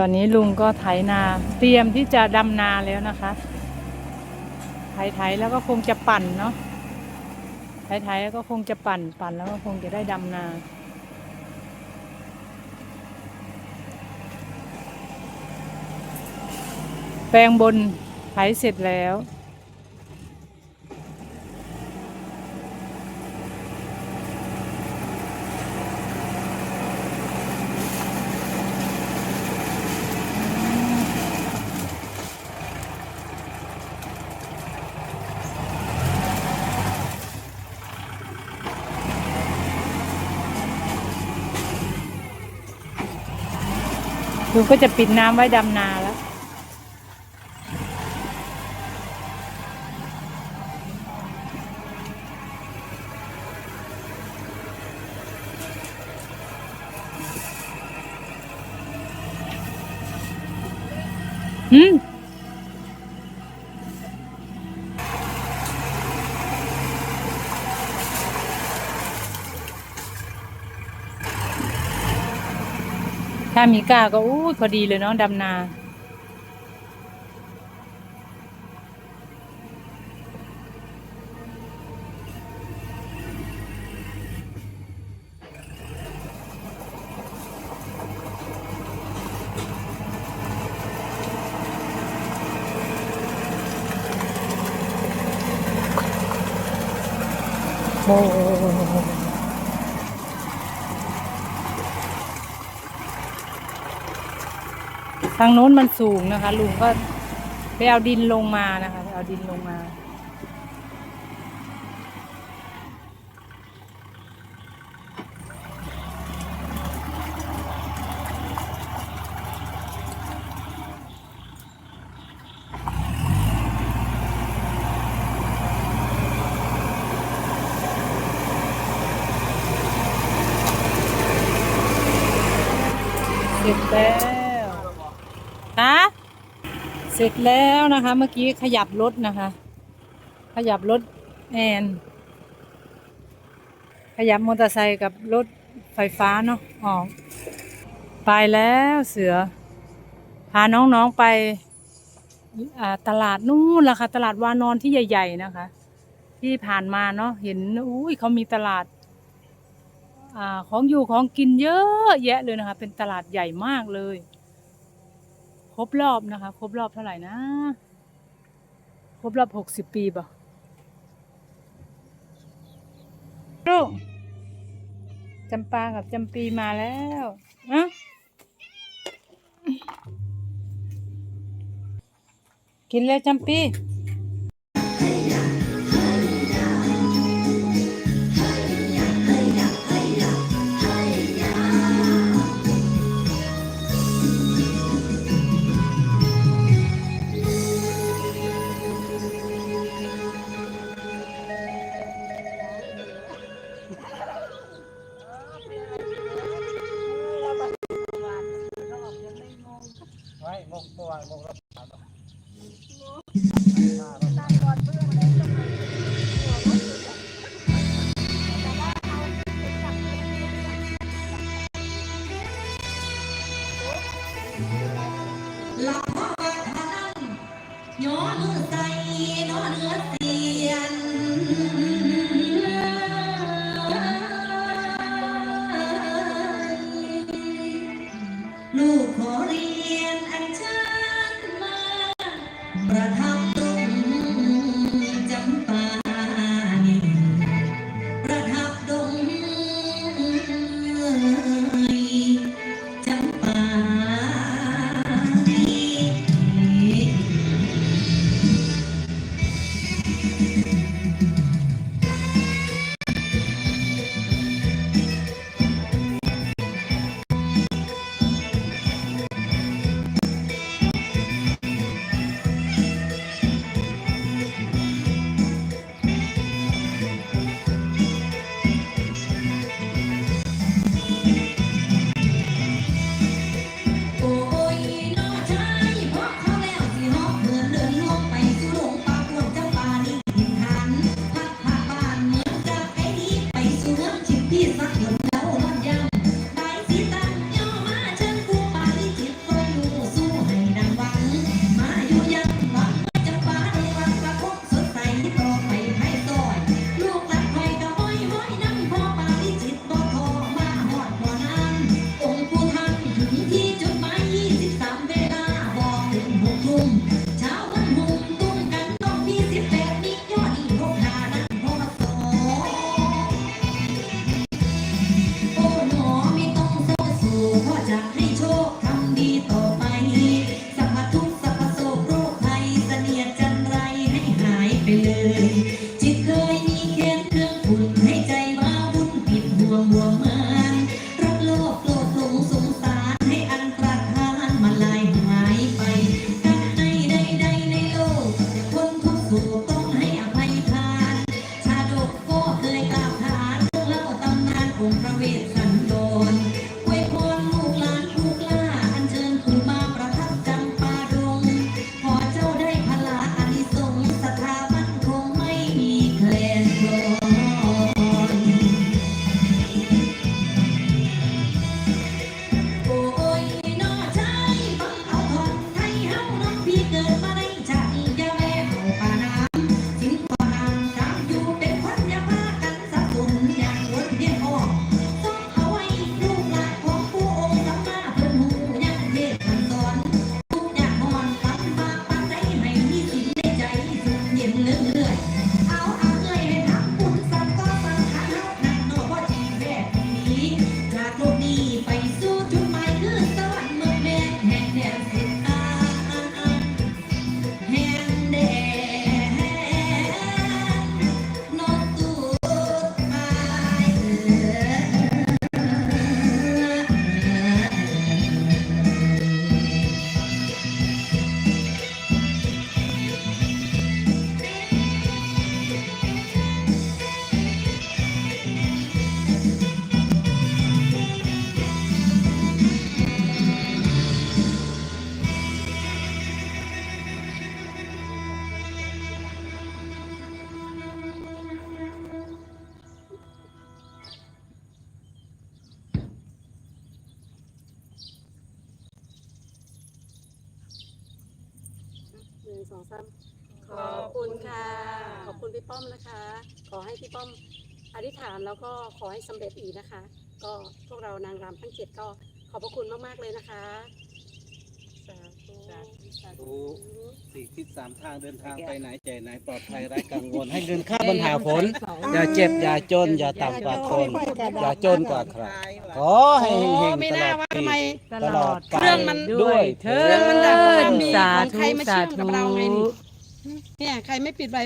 ตอนนี้ลุงก็ไถนาเตรียมที่จะดำนาแล้วนะคะไถไถแล้วก็คงจะปั่นเนาะไถไถแล้วก็คงจะปั่นปั่นแล้วก็คงจะได้ดำนาแปลงบนไถเสร็จแล้ว ลุงก็จะปิดน้ำไว้ดำนาแล้ว อืม ถ้ามีก้าก็อู้พอดีเลยเนาะดำนาโอ้ ทางโน้นมันสูงนะคะ ลุงก็ไปเอาดินลงมานะคะไปเอาดินลงมา เสร็จแล้ว ฮะเสร็จแล้วนะคะ เมื่อกี้ขยับรถนะคะ ขยับรถแอนขยับมอเตอร์ไซค์กับรถไฟฟ้าเนาะออกไปแล้วเสือ พาน้องๆไปตลาดนู่นล่ะค่ะ ตลาดวานอนที่ใหญ่ ๆนะคะ ที่ผ่านมาเนาะเห็นอุ้ยเขามีตลาดอาของอยู่ของกินเยอะแยะเลยนะคะ เป็นตลาดใหญ่มากเลย ครบรอบนะคะ ครบรอบเท่าไหร่นะ ครบรอบหกสิบปีป่ะลูกจำปากับจำปีมาแล้วนะกินเลยจำปี ไม่งงเมื่อวานงงรับสารหลับว่าว่าทานั่นย้อมือใส่น้ ประทับ สองสามขอบคุณค่ะ ขอบคุณพี่ป้อมนะคะ ขอให้พี่ป้อมอธิษฐานแล้วก็ขอให้สำเร็จอีกนะคะ ก็พวกเรานางรำทั้งเจ็ดก็ขอบพระคุณมากๆเลยนะคะสาธุสาธุสี่ทิศสามทางเดินทางไปไหนใจไหนปลอดภัยไร้กังวลให้เงินค่าบรรหาฝนอย่าเจ็บอย่าจน อย่าต่ำกว่าคน อย่าจนกว่าใครขอให้เฮงไม่ๆตลน่าอดว่าปีทำไมตลอดไปเครื่องมันด้วยเถิเครื่องมันดับดมีสาของธุใครมาเชื่สาอมกัธุบเราไงนี่เนี่ยใครไม่ปิดไว